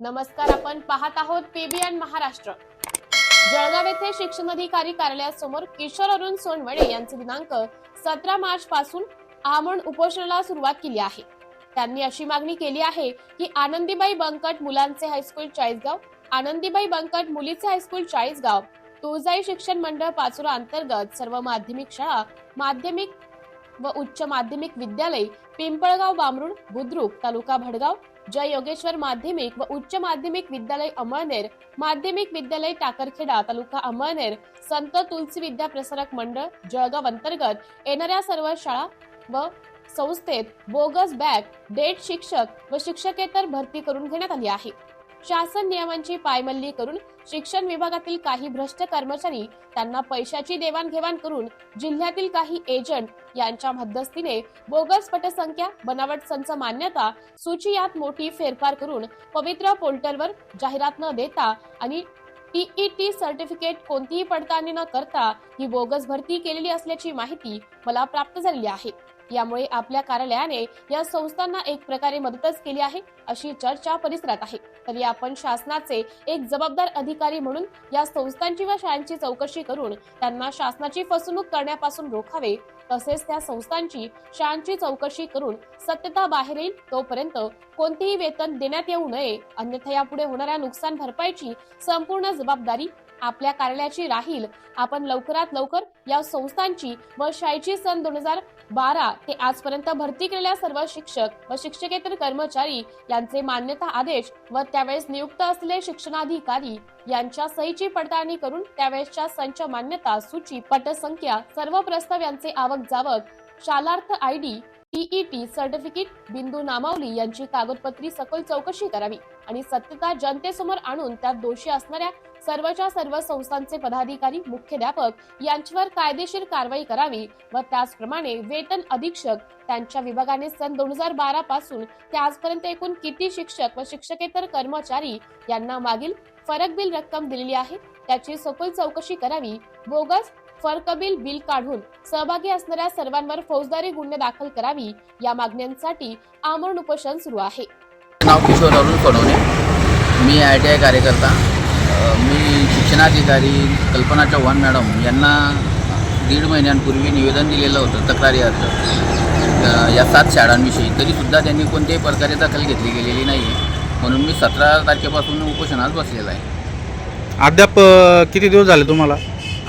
नमस्कार आपण पाहत आहोत पीबीएन महाराष्ट्र. जळगाव येथे शिक्षण अधिकारी कार्यालयासमोर किशोर अरुण सोनवणे यांचे दिनांक सतरा मार्च पासून आमरण उपोषणाला सुरुवात केली आहे. त्यांनी अशी मागणी केली आहे की आनंदीबाई बंकट मुलांचे हायस्कूल चाळीसगाव आनंदीबाई बंकट मुलीचे हायस्कूल चाळीसगाव तुळजाई शिक्षण मंडळ पाचोरा अंतर्गत सर्व माध्यमिक शाळा माध्यमिक व उच्च माध्यमिक विद्यालय पिंपळगाव बामरुण बुद्रुक तालुका भडगाव जय योगेश्वर माध्यमिक व उच्च माध्यमिक विद्यालय अमळनेर माध्यमिक विद्यालय टाकरखेडा तालुका अमळनेर संत तुलसी विद्या प्रसारक मंडळ जळगाव अंतर्गत येणाऱ्या सर्व शाळा व संस्थेत बोगस बॅग डेट शिक्षक व शिक्षकेतर भरती करून घेण्यात आली आहे. शासन नियमांची पायमल्ली करून शिक्षण विभागातील काही भ्रष्ट कर्मचारी त्यांना पैशाची देवाणघेवाण करून जिल्ह्यातील काही एजंट यांच्या मध्यस्थीने बोगस पटसंख्या बनावट संच मान्यता सूची यात मोठी फेरफार करून पवित्र पोर्टलवर जाहिरात न देता आणि टीईटी सर्टिफिकेट कोणतीही पडताळणी न करता ही बोगस भरती केलेली असल्याची माहिती मला प्राप्त झालेली आहे. यामुळे आपल्या कार्यालयाने या संस्थांना एक प्रकारे मदतच केली आहे अशी चर्चा परिसरात आहे. तरी आपण शासनाचे एक जबाबदार अधिकारी म्हणून या संस्थांची व शाळांची चौकशी करून त्यांना शासनाची फसवणूक करण्यापासून रोखावे तसेच त्या संस्थांची शाळांची चौकशी करून सत्यता बाहेर येईल तोपर्यंत कोणतेही वेतन देण्यात येऊ नये. अन्यथा यापुढे होणाऱ्या नुकसान भरपाईची संपूर्ण जबाबदारी आपल्या कार्यालयाची राहील. आपण लवकरात लवकर या संस्थांची व शाळेची सन दोन हजार बारा ते आजपर्यंत भरती केलेल्या सर्व शिक्षक व शिक्षकेतर कर्मचारी यांचे मान्यता आदेश व त्यावेळेस नियुक्त असलेले शिक्षणाधिकारी यांच्या सहीची पडताळणी करून त्यावेळेसच्या संच मान्यता सूची पटसंख्या सर्व प्रस्ताव यांचे आवक जावक Shalarth I D TET certificate बिंदू नामावली यांची कागदपत्री सखोल चौकशी करावी. आणि सत्यता जनतेसमोर आणून त्यात दोषी असणाऱ्या सर्वच्या सर्व संस्थांचे पदाधिकारी मुख्याध्यापक यांच्यावर कायदेशीर कारवाई करावी व त्याचप्रमाणे वेतन अधीक्षक त्यांच्या विभागाने सन दोन हजार बारा पासून ते आजपर्यंत एकूण किती शिक्षक व शिक्षकेतर कर्मचारी यांना मागील फरक बिल रक्कम दिलेली आहे? त्याची सखोल चौकशी करावी. बोगस फरकबिल बिल काढून सहभागी असणाऱ्या सर्वांवर फौजदारी गुन्हे दाखल करावी या मागण्यांसाठी आमरण उपोषण सुरू आहे. नाव किशोर अरुण सोनवणे मी आय टी आय कार्यकर्ता. मी शिक्षणाधिकारी कल्पना चव्हाण मॅडम यांना दीड महिन्यांपूर्वी निवेदन दिलेलं होतं तक्रारी अर्ज. या सात शाळांविषयी. तरीसुद्धा त्यांनी कोणत्याही प्रकारे दखल घेतली गेलेली नाही. म्हणून मी सतरा तारखेपासून उपोषणात बसलेला आहे. अद्याप किती दिवस झाले तुम्हाला?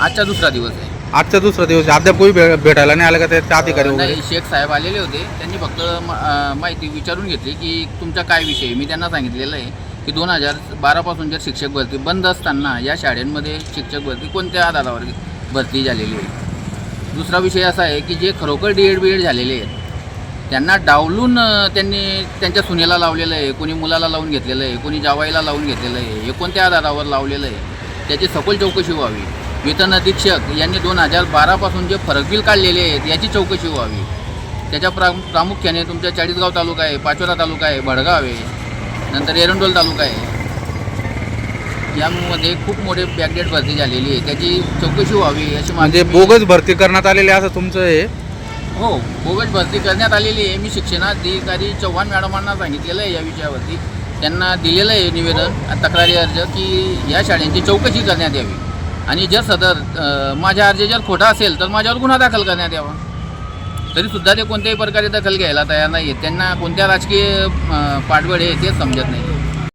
आजचा दुसरा दिवस आहे. आजचा दुसरा दिवस आहे. अद्याप कोणी भे- भेटायला नाही आलं का त्या अधिकारी वगैरे नाही शेख साहेब आलेले होते त्यांनी फक्त म- अ, माहिती विचारून घेतली की तुमचा काय विषय आहे? मी त्यांना सांगितलेलं आहे की दोन हजार बारापासून जर शिक्षक भरती बंद असताना या शाळांमध्ये शिक्षक भरती कोणत्या आधारावर भरती झालेली आहे दुसरा विषय असा आहे की जे खरोखर डी एड बी एड झालेले आहेत त्यांना डावलून अ, त्यांनी त्यांच्या सुनेला लावलेलं आहे कोणी मुलाला लावून घेतलेलं आहे कोणी जावाईला लावून घेतलेलं आहे हे कोणत्या आधारावर लावलेलं आहे त्याची सखोल चौकशी व्हावी वेतन अधीक्षक यांनी दोन हजार बारापासून जे फरक बिल काढलेले आहेत याची चौकशी व्हावी. त्याच्या प्रा प्रामुख्याने तुमच्या चाळीसगाव तालुका आहे पाचोरा तालुका आहे भडगाव आहे नंतर एरंडोल तालुका आहे. यामध्ये खूप मोठे बॅकडेट भरती झालेली आहे. त्याची चौकशी व्हावी अशी म्हणजे बोगस भरती करण्यात आलेली असं तुमचं हे? हो बोगस भरती करण्यात आलेली आहे. मी शिक्षणाधिकारी चव्हाण मॅडमांना सांगितलेलं आहे या विषयावरती. त्यांना दिलेलं आहे निवेदन तक्रारी अर्ज की या शाळेंची चौकशी करण्यात यावी. आणि जर सदर माझ्या अर्ज जर खोटा असेल तर माझ्यावर गुन्हा दाखल करण्यात यावा. तरीसुद्धा ते कोणत्याही प्रकारे दखल घ्यायला तयार नाही आहेत त्यांना कोणत्या राजकीय पाठबळ आहे तेच समजत नाही